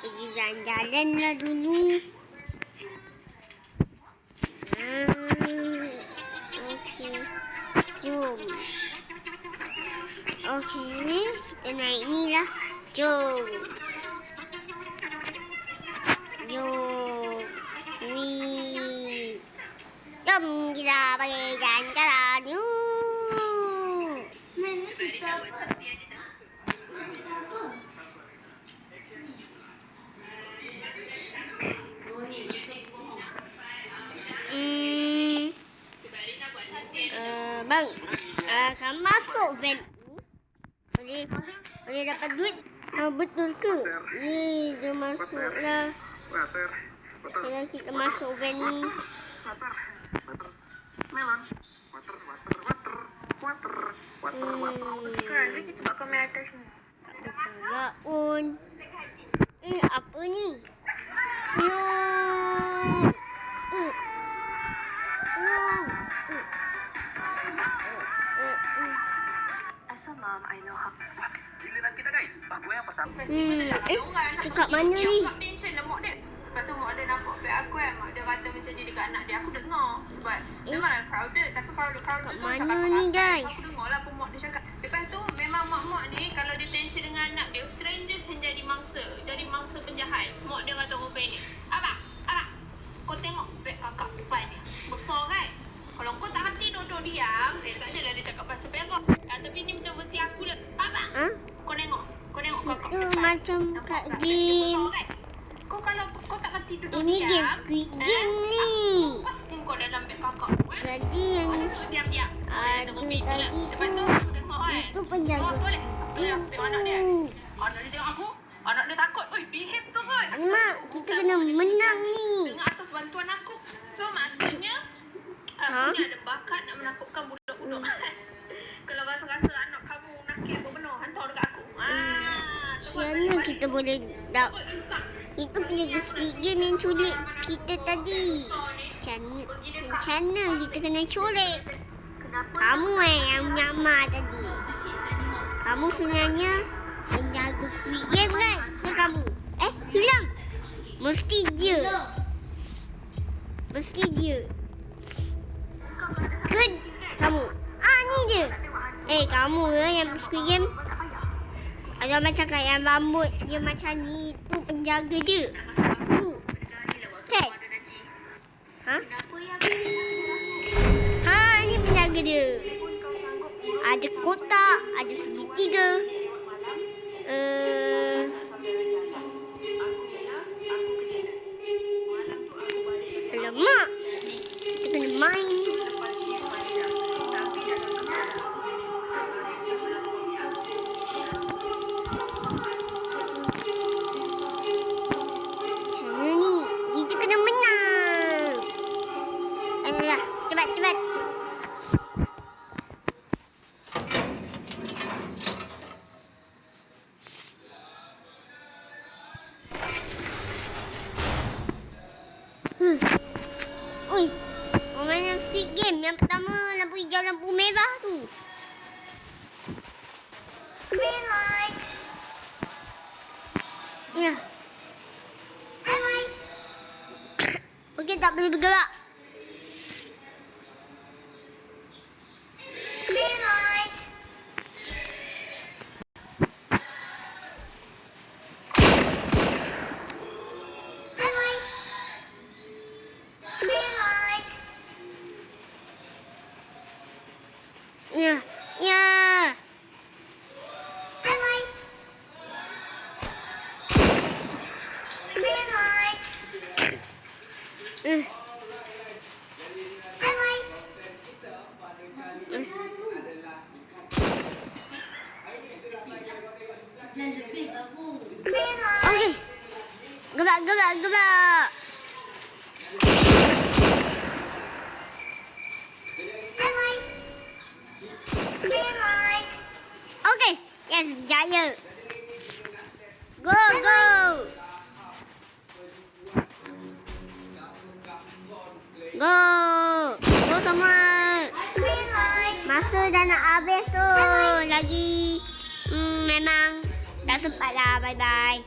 pergi jalan-jalan lah dulu. Hmm, Okey. Jom. Okey, kita naik ni lah. Jom. Jom. Wih. Jom bang, uh, kamu masuk van. Boleh, boleh dapat duit? Uh, betul ke? Ye, dia masuk lah. Water, water, Kalau kita masuk van ni. water, water, melon, water, water, water, water, water, water. Hmm. Sekarang je kita buat komen atas ni. Tak ada pula pun. Eh, apa ni? Yo. Mom, I know how. Giliran kita guys, aku yang pasal. Hmm. Eh, kat mana ni? Mak tension lah mak dia. Lepas tu mak dia nampak beg aku kan. Mak dia kata macam ni dekat anak dia. Aku dengar. Sebab Eh. memanglah crowded. Tapi kalau crowded Kat tu mana macam ni, guys? Aku dengar lah apa mak dia cakap. Lepas tu memang mak-mak ni kalau dia tension dengan anak dia. Strangers yang jadi mangsa. Jadi mangsa penjahat. Mak dia kata rupanya ni. Abang, abang. Kau tengok beg kakak depan ni. Besar kan? Kalau kau tak hati duduk diam. Eh tak adalah dia cakap pasal beg kau. Ah, tapi ni macam versi aku lah. Abang. Ha? Kau tengok. Kau tengok kakak Itu depan. macam Nampak kat tak? Game. Kan? Kau kalau kau tak kerti Ini game Squid eh, Game ni. Aku kau dalam beg kakak. Eh? Jadi yang diam-diam. Aduh, tadi tu aku tengok kan. itu penjaga Oh, boleh. game Tengok anak dia. Anak dia tengok aku. Anak dia takut. Oi, behave tu kan. Mak, kita kena menang ni. Dengar atas bantuan aku. So maksudnya Ha? Aku ni ada bakat nak menakutkan budak-budak. Kalau rasa-rasa anak kamu nakil apa benar, hantar dekat aku. Ah, Macam mana kita boleh Insaf. itu penjaga Squid Game yang culik kita tadi. Macam mana, kita kena culik? Kamu eh yang menyamar tadi. Kamu sebenarnya penjaga Squid Game kan? Ke kamu? Eh, hilang. Mesti dia. Mesti dia. Ke kamu? Ah, ni dia. Eh, kamu ke yang Squid Game? Ada macam kat yang rambut dia macam ni tu penjaga dia. Tu. Kan? Ha? Ha, ni penjaga dia. Ada kotak, ada segitiga. Eh, hijau lampu merah tu. Green light. Ya. Green light. Okey, tak boleh bergerak. Okey. Gerak, gerak, gerak. Okey. Yes, jaya. Go, go. Go. Go semua. Masa dah nak habis tu. Lagi hmm, memang tak sempat. Bye-bye.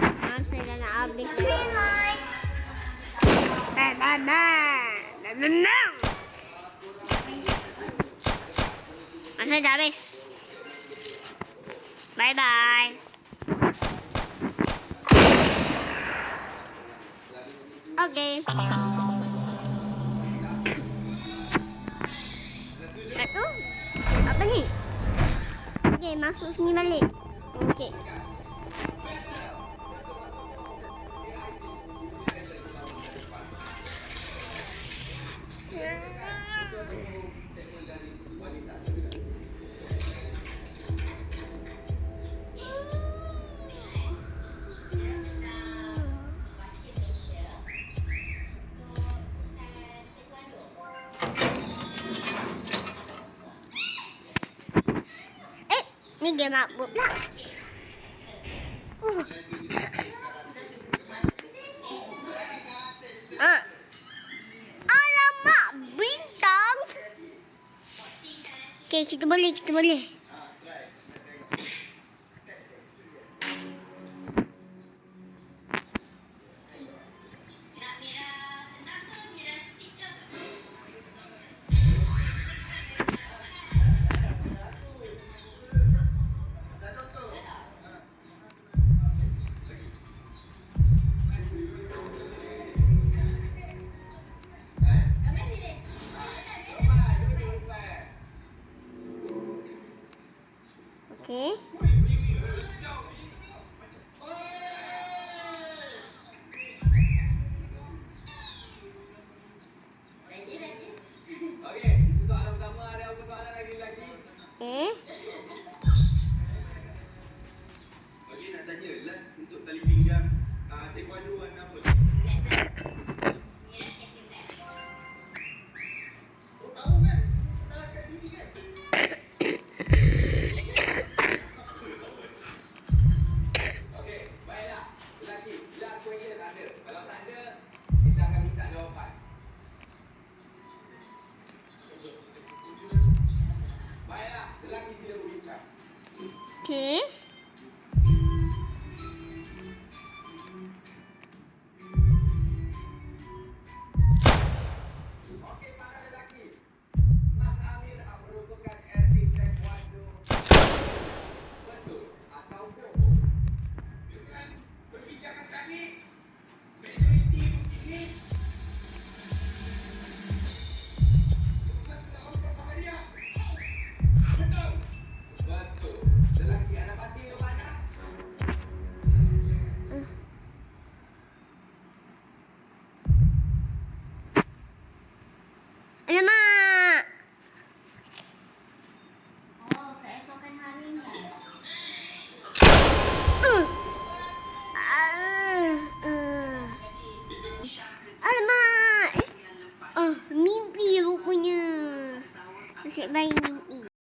Masa dah nak habis. Green light. Bye bye bye. Bye bye bye. Masa dah habis. Bye bye. Okay. Satu. Apa ni? Okay, masuk sini balik. Okay. Eh, ni game apa pula? Ah. Alamak, bintang. Okay, kita boleh, kita boleh. Okay. Soalan pertama ada apa soalan lagi lagi? Eh, okay.